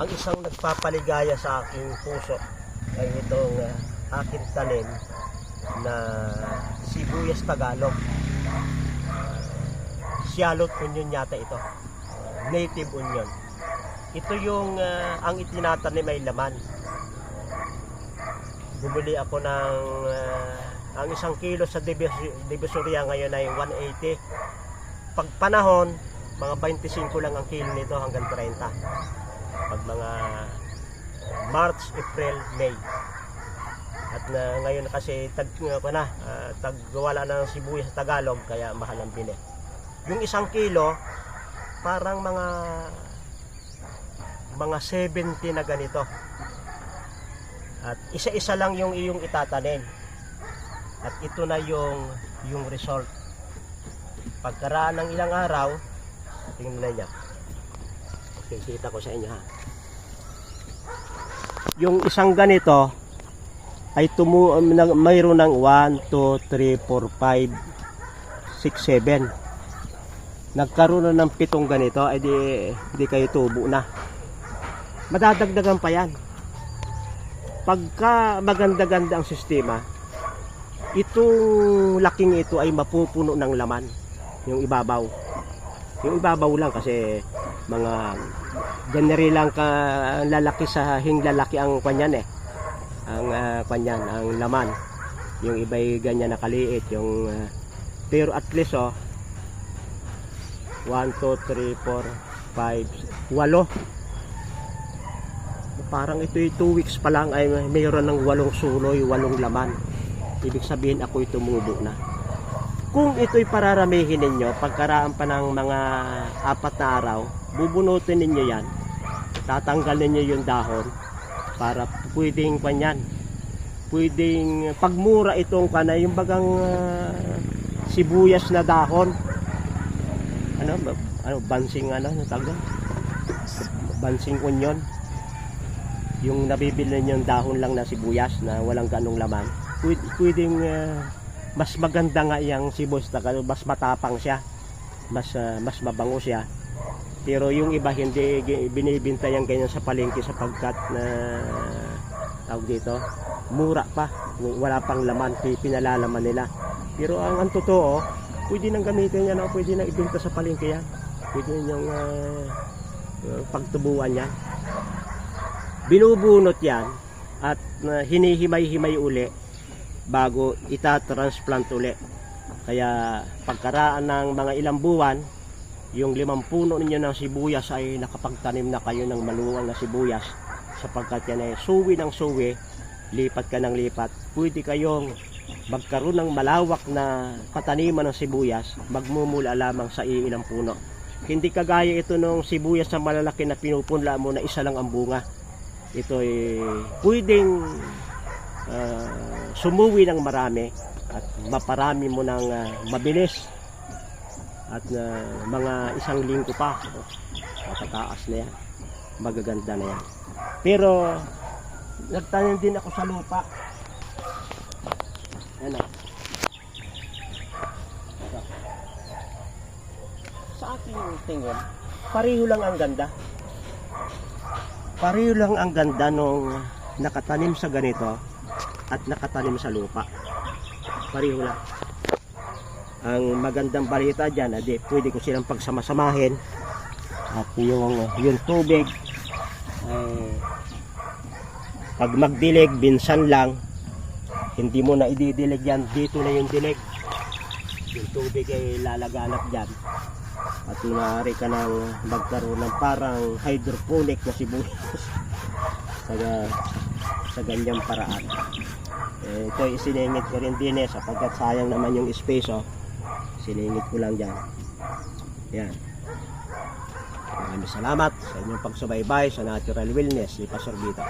ang isang nagpapaligaya sa aking puso ay itong uh, aking tanim na sibuyas Tagalog. Shallot onion yata ito. Native onion. Ito yung ah, ang itinatanim ay laman. Bumili ako ng ah, ang isang kilo sa Divis- Divisoria ngayon ay 180. Pag panahon, mga 25 lang ang kilo nito hanggang 30. Pag mga March, April, May. At na, ngayon kasi tag ano na, ah, tag wala na ng sibuyas sa Tagalog kaya mahal ang bili. Yung isang kilo parang mga mga 70 na ganito. At isa-isa lang yung iyong itatanim. At ito na yung yung result. Pagkaraan ng ilang araw, tingnan na niya. Kita ko sa inyo ha. Yung isang ganito ay tumu nag- mayroon ng 1, 2, 3, 4, 5, 6, 7. Nagkaroon na ng pitong ganito, ay di, di kayo tubo na. Madadagdagan pa yan. Pagka maganda-ganda ang sistema, itong laking ito ay mapupuno ng laman. Yung ibabaw. Yung ibabaw lang kasi mga ganari lang ka lalaki sa hinglalaki ang kanyan eh. Ang uh, kanyan, ang laman. Yung iba'y ganyan nakaliit. Yung, ah, pero at least oh, 1, 2, 3, 4, 5, 8. Parang ito 2 weeks pa lang ay mayroon ng walong suloy, walong laman. Ibig sabihin ako tumubo na. Kung ito'y pararamihin ninyo, pagkaraan pa ng mga apat na araw, bubunutin ninyo yan. Tatanggal ninyo yung dahon para pwedeng kanyan. Pwedeng pagmura itong kana, yung bagang ah, sibuyas na dahon. Ano, ano bansing ano, tawag doon? Bansing onion. Yung nabibili niyo yung dahon lang na sibuyas na walang ganong laman. Pwede, pwedeng ah, mas maganda nga yung sibuyas na mas matapang siya. Mas ah, mas mabango siya. Pero yung iba hindi binibinta yan ganyan sa palengke sapagkat na tawag dito, mura pa. Wala pang laman, pi- pinalalaman nila. Pero ang, ang totoo, pwede nang gamitin yan, o pwede nang ibenta sa palengke yan. Pwede yung pagtubuan yan. Binubunot yan at uh, hinihimay-himay uli bago itatransplant uli. Kaya pagkaraan ng mga ilang buwan, yung limang puno ninyo ng sibuyas ay nakapagtanim na kayo ng maluwang na sibuyas sapagkat yan ay suwi ng suwi, lipat ka ng lipat. Pwede kayong magkaroon ng malawak na pataniman ng sibuyas, magmumula lamang sa iilang puno. Hindi kagaya ito ng sibuyas na malalaki na pinupunla mo na isa lang ang bunga. Ito ay pwedeng ah, sumuwi ng marami at maparami mo ng ah, mabilis at na mga isang linggo pa. Matataas na yan. Magaganda na yan. Pero nagtanim din ako sa lupa. Ano Ito. sa aking tingin pareho lang ang ganda. Pareho lang ang ganda nung nakatanim sa ganito at nakatanim sa lupa. Pareho lang ang magandang balita dyan, adi, pwede ko silang pagsamasamahin. At yung, yung tubig ay pag magdilig, binsan lang hindi mo na ididilig yan. Dito na yung dilig. Yung tubig ay lalaganap dyan. At maaari ka nang magkaroon ng parang hydroponic na sibuyas. Sa, sa ganyang paraan. Eh, ito isiningit ko rin din eh sapagkat sayang naman yung space oh siningit ko lang dyan. Yan maraming salamat sa inyong pagsubaybay sa Natural Wellness ni Pastor Vito